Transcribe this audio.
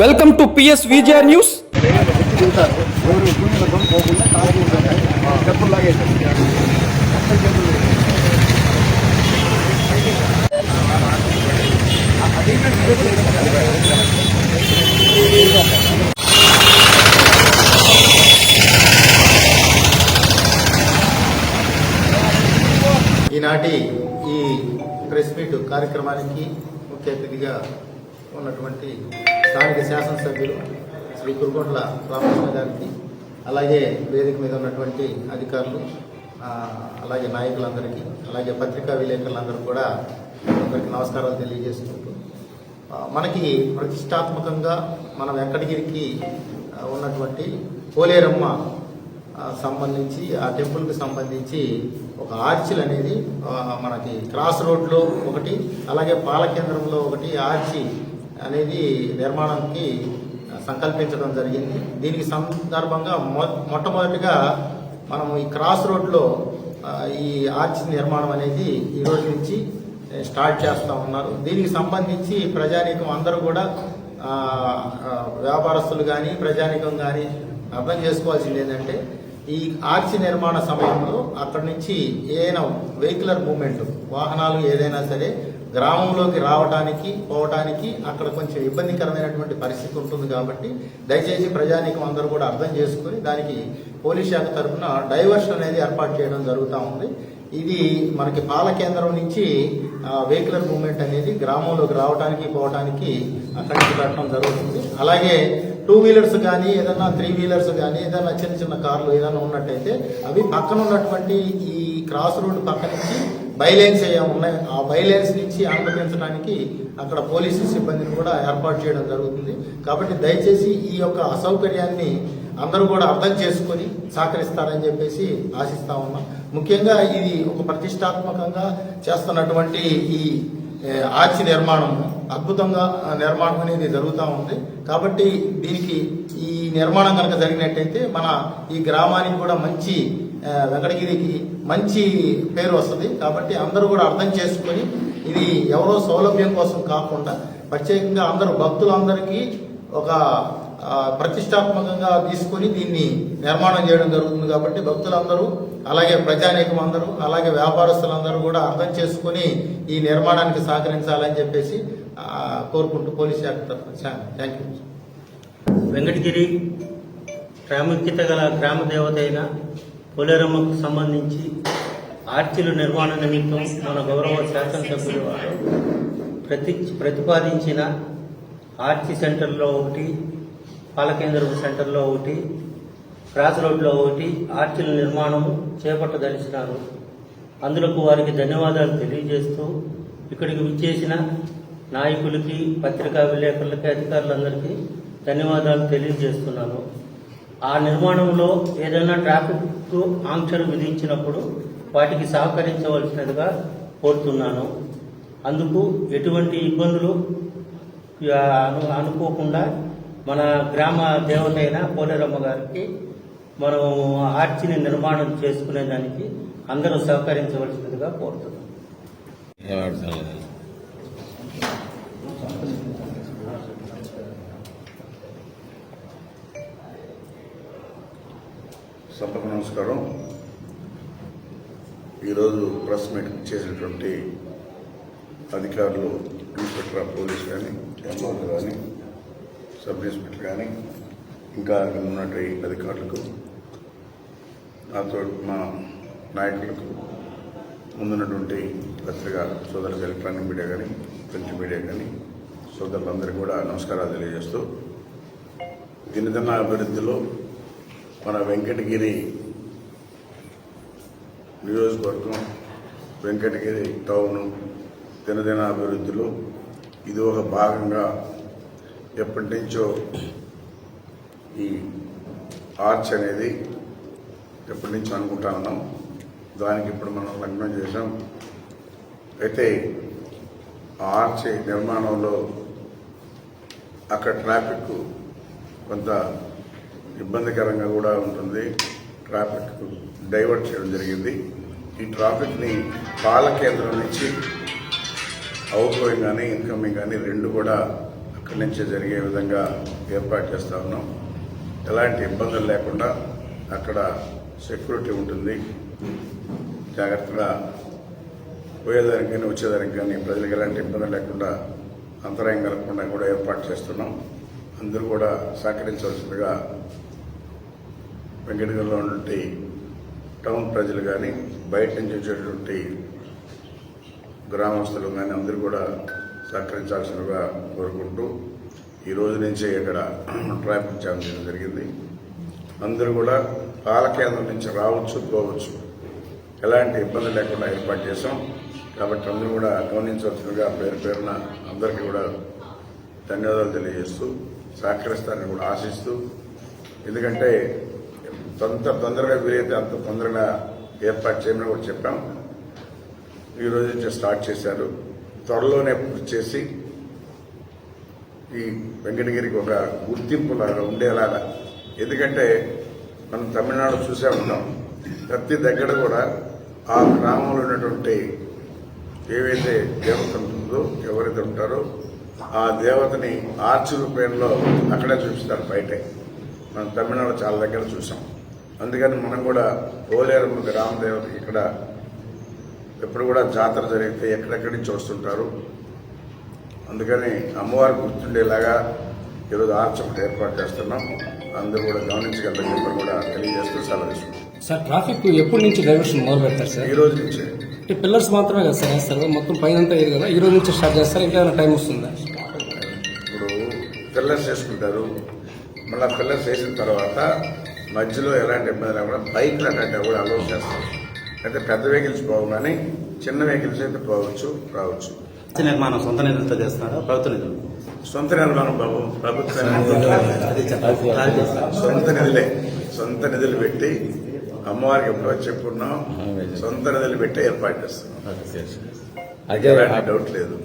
Welcome to PS Vijaya news. ఈనాటి ఈ press meet కార్యక్రమానికి ముఖ్య అతిథిగా ఉన్నటువంటి స్థానిక శాసనసభ్యులు శ్రీ కురుగొండ్ల రామకృష్ణ గారికి అలాగే వేదిక మీద ఉన్నటువంటి అధికారులు అలాగే నాయకులందరికీ అలాగే పత్రికా విలేకరులందరూ కూడా అందరికీ నమస్కారాలు తెలియజేసుకుంటూ మనకి ప్రతిష్టాత్మకంగా మన వెంకటగిరికి ఉన్నటువంటి పోలేరమ్మ సంబంధించి ఆ టెంపుల్కి సంబంధించి ఒక ఆర్చిల్ అనేది మనకి క్రాస్ రోడ్లో ఒకటి అలాగే పాలకేంద్రంలో ఒకటి ఆర్చి అనేది నిర్మాణానికి సంకల్పించడం జరిగింది. దీనికి సందర్భంగా మొ మొట్టమొదటిగా మనం ఈ క్రాస్ రోడ్లో ఈ ఆర్చ్ నిర్మాణం అనేది ఈరోజు నుంచి స్టార్ట్ చేస్తూ ఉన్నారు. దీనికి సంబంధించి ప్రజానీకం అందరూ కూడా వ్యాపారస్తులు కానీ ప్రజానీకం కానీ అర్థం చేసుకోవాల్సింది ఏంటంటే ఈ ఆర్చి నిర్మాణ సమయంలో అక్కడి నుంచి ఏదైనా వెహికులర్ మూమెంట్ వాహనాలు ఏదైనా సరే గ్రామంలోకి రావడానికి పోవటానికి అక్కడ కొంచెం ఇబ్బందికరమైనటువంటి పరిస్థితి ఉంటుంది కాబట్టి దయచేసి ప్రజానీకం అందరూ కూడా అర్థం చేసుకుని దానికి పోలీస్ శాఖ తరఫున డైవర్షన్ అనేది ఏర్పాటు చేయడం జరుగుతూ ఉంది. ఇది మనకి పాల కేంద్రం నుంచి వెహికులర్ మూవ్మెంట్ అనేది గ్రామంలోకి రావడానికి పోవడానికి అక్కడి పెట్టడం జరుగుతుంది. అలాగే టూ వీలర్స్ కానీ ఏదైనా త్రీ వీలర్స్ కానీ ఏదైనా చిన్న చిన్న కార్లు ఏదైనా ఉన్నట్టయితే అవి పక్కన ఉన్నటువంటి ఈ క్రాస్ రోడ్ పక్క నుంచి బైలైన్స్ ఏ ఉన్నాయి? ఆ బైలైన్స్ నుంచి ఆక్రమించడానికి అక్కడ పోలీసు సిబ్బందిని కూడా ఏర్పాటు చేయడం జరుగుతుంది. కాబట్టి దయచేసి ఈ యొక్క అసౌకర్యాన్ని అందరూ కూడా అర్థం చేసుకొని సహకరిస్తారని చెప్పేసి ఆశిస్తా ఉన్నాం. ముఖ్యంగా ఇది ఒక ప్రతిష్టాత్మకంగా చేస్తున్నటువంటి ఈ ఆర్చి నిర్మాణం అద్భుతంగా నిర్మాణం అనేది జరుగుతూ ఉంది. కాబట్టి దీనికి ఈ నిర్మాణం కనుక జరిగినట్టయితే మన ఈ గ్రామానికి కూడా మంచి వెంకటగిరికి మంచి పేరు వస్తుంది. కాబట్టి అందరూ కూడా అర్థం చేసుకొని ఇది ఎవరో సౌలభ్యం కోసం కాకుండా ప్రత్యేకంగా అందరూ భక్తులందరికీ ఒక ప్రతిష్టాత్మకంగా తీసుకొని దీన్ని నిర్మాణం చేయడం జరుగుతుంది కాబట్టి భక్తులందరూ అలాగే ప్రజానీకం అందరూ అలాగే వ్యాపారస్తులందరూ కూడా అర్థం చేసుకొని ఈ నిర్మాణానికి సహకరించాలని చెప్పేసి కోరుకుంటూ పోలీస్ శాఖ తరఫున థ్యాంక్ యూ. వెంకటగిరి ప్రాముఖ్యత గల గ్రామ దేవత అయిన పోలేరమ్మకు సంబంధించి ఆర్చీల నిర్మాణ నిమిత్తం మన గౌరవ శాసనసభ్యులు వారు ప్రతి ప్రతిపాదించిన ఆర్చి సెంటర్లో ఒకటి పాలకేంద్రపు సెంటర్లో ఒకటి క్రాస్ రోడ్లో ఒకటి ఆర్చిల నిర్మాణం చేపట్టదలిచినారు. అందులకు వారికి ధన్యవాదాలు తెలియజేస్తూ ఇక్కడికి విచ్చేసిన నాయకులకి పత్రికా విలేకరులకి అధికారులందరికీ ధన్యవాదాలు తెలియజేస్తున్నాను. ఆ నిర్మాణంలో ఏదైనా ట్రాఫిక్ ఆంక్షలు విధించినప్పుడు వాటికి సహకరించవలసినదిగా కోరుతున్నాను. అందుకు ఎటువంటి ఇబ్బందులు అను అనుకోకుండా మన గ్రామ దేవత అయిన పోలేరమ్మ గారికి మనం ఆర్చిని నిర్మాణం చేసుకునేదానికి అందరూ సహకరించవలసినదిగా కోరుతున్నాను. సభకు నమస్కారం. ఈరోజు ప్రెస్ మీట్ చేసినటువంటి అధికారులు ఇన్స్పెక్టర్ ఆఫ్ పోలీస్ కానీ ఎంఓలు కానీ సబ్ ఇన్స్పెక్టర్ కానీ ఇంకా ఉన్నటువంటి అధికారులకు నాతో మా నాయకులకు ముందున్నటువంటి పత్రిక సోదరులకు ఎలక్ట్రానిక్ మీడియా కానీ ప్రింట్ మీడియా కానీ సోదరులందరికీ కూడా నమస్కారాలు తెలియజేస్తూ దినదిన అభివృద్ధిలో మన వెంకటగిరి నియోజకవర్గం వెంకటగిరి టౌను దినదిన అభివృద్ధిలో ఇది ఒక భాగంగా ఎప్పటి నుంచో ఈ ఆర్చ్ అనేది ఎప్పటి నుంచో అనుకుంటా ఉన్నాం. దానికి ఇప్పుడు మనం లగ్నం చేసాం అయితే ఆర్చ్ నిర్మాణంలో అక్కడ ట్రాఫిక్ కొంత ఇబ్బందికరంగా కూడా ఉంటుంది. ట్రాఫిక్ డైవర్ట్ చేయడం జరిగింది. ఈ ట్రాఫిక్ని పాల కేంద్రం నుంచి అవుట్ గోయింగ్ కానీ ఇన్కమింగ్ కానీ రెండు కూడా అక్కడి నుంచే జరిగే విధంగా ఏర్పాటు చేస్తా ఉన్నాం. ఎలాంటి ఇబ్బందులు లేకుండా అక్కడ సెక్యూరిటీ ఉంటుంది. జాగ్రత్తగా పోయేదానికి కానీ వచ్చేదానికి కానీ ప్రజలకు ఎలాంటి ఇబ్బంది లేకుండా అంతరాయం కలగకుండా కూడా ఏర్పాటు చేస్తున్నాం. అందరూ కూడా సహకరించవలసిందిగా వెంకటగిరిలో ఉన్నటువంటి టౌన్ ప్రజలు కానీ బయట నుంచి వచ్చేటువంటి గ్రామస్తులు కానీ అందరూ కూడా సహకరించాల్సిందిగా కోరుకుంటూ ఈ రోజు నుంచే ఇక్కడ ట్రాఫిక్ జామ్ చేయడం జరిగింది. అందరూ కూడా పాలకేంద్రం నుంచి రావచ్చు పోవచ్చు. ఎలాంటి ఇబ్బంది లేకుండా ఏర్పాటు చేశాం. కాబట్టి అందరూ కూడా గమనించవలసిందిగా పేరు పేరున అందరికీ కూడా ధన్యవాదాలు తెలియజేస్తూ సహకరిస్తారని కూడా ఆశిస్తూ ఎందుకంటే తొందర తొందరగా వీలైతే అంత తొందరగా ఏర్పాటు చేయమని కూడా చెప్పాం. ఈరోజు నుంచి స్టార్ట్ చేశారు. త్వరలోనే పూర్తి చేసి ఈ వెంకటగిరికి ఒక గుర్తింపు లాగా ఉండేలాగా ఎందుకంటే మనం తమిళనాడు చూసే ఉంటాం. ప్రతి దగ్గర కూడా ఆ గ్రామంలో ఉన్నటువంటి ఏవైతే దేవత ఉంటుందో ఎవరైతే ఉంటారో ఆ దేవతని ఆర్చి రూపంలో అక్కడే చూపిస్తారు బయటే. మనం తమిళనాడు చాలా దగ్గర చూసాం. అందుకని మనం కూడా పోలేరమ్మ గ్రామ దేవత ఇక్కడ ఎప్పుడు కూడా జాతర జరిగితే ఎక్కడెక్కడి నుంచి వస్తుంటారు. అందుకని అమ్మవారు గుర్తుండేలాగా ఈరోజు ఆర్చ్ ఒకటి ఏర్పాటు చేస్తున్నాం. అందరూ కూడా గమనించగలరని చెప్పి కూడా తెలియజేస్తూ సెలవు సార్ ట్రాఫిక్ ఎప్పటి నుంచి డైవర్షన్ మొదలు పెడతారు సార్? ఈ రోజు నుంచే. అంటే పిల్లర్స్ మాత్రమే కదా సార్ వేస్తారు మొత్తం పైన అంతా కదా? ఈ రోజు నుంచి స్టార్ట్ చేస్తారు ఇంకా టైం వస్తుందా? పిల్లర్స్ చేసుకుంటారు మళ్ళీ పిల్లర్స్ వేసిన తర్వాత మధ్యలో ఎలాంటి ఇబ్బంది లేకుండా బైక్లు అట్లాంటివి కూడా అలౌ చేస్తాం అయితే పెద్ద వెహికల్స్ పోవు కానీ చిన్న వెహికల్స్ అయితే పోవచ్చు రావచ్చు. నిర్మాణం సొంత నిధులతో చేస్తున్నారా ప్రభుత్వ నిధులు? సొంత నిర్మాణం బాబు ప్రభుత్వం సొంత నిధులే. సొంత నిధులు. పెట్టి అమ్మవారికి ఎప్పుడో చెప్పుకున్నాం. సొంత నిధులు పెట్టి ఏర్పాటు చేస్తున్నాం. డౌట్ లేదు.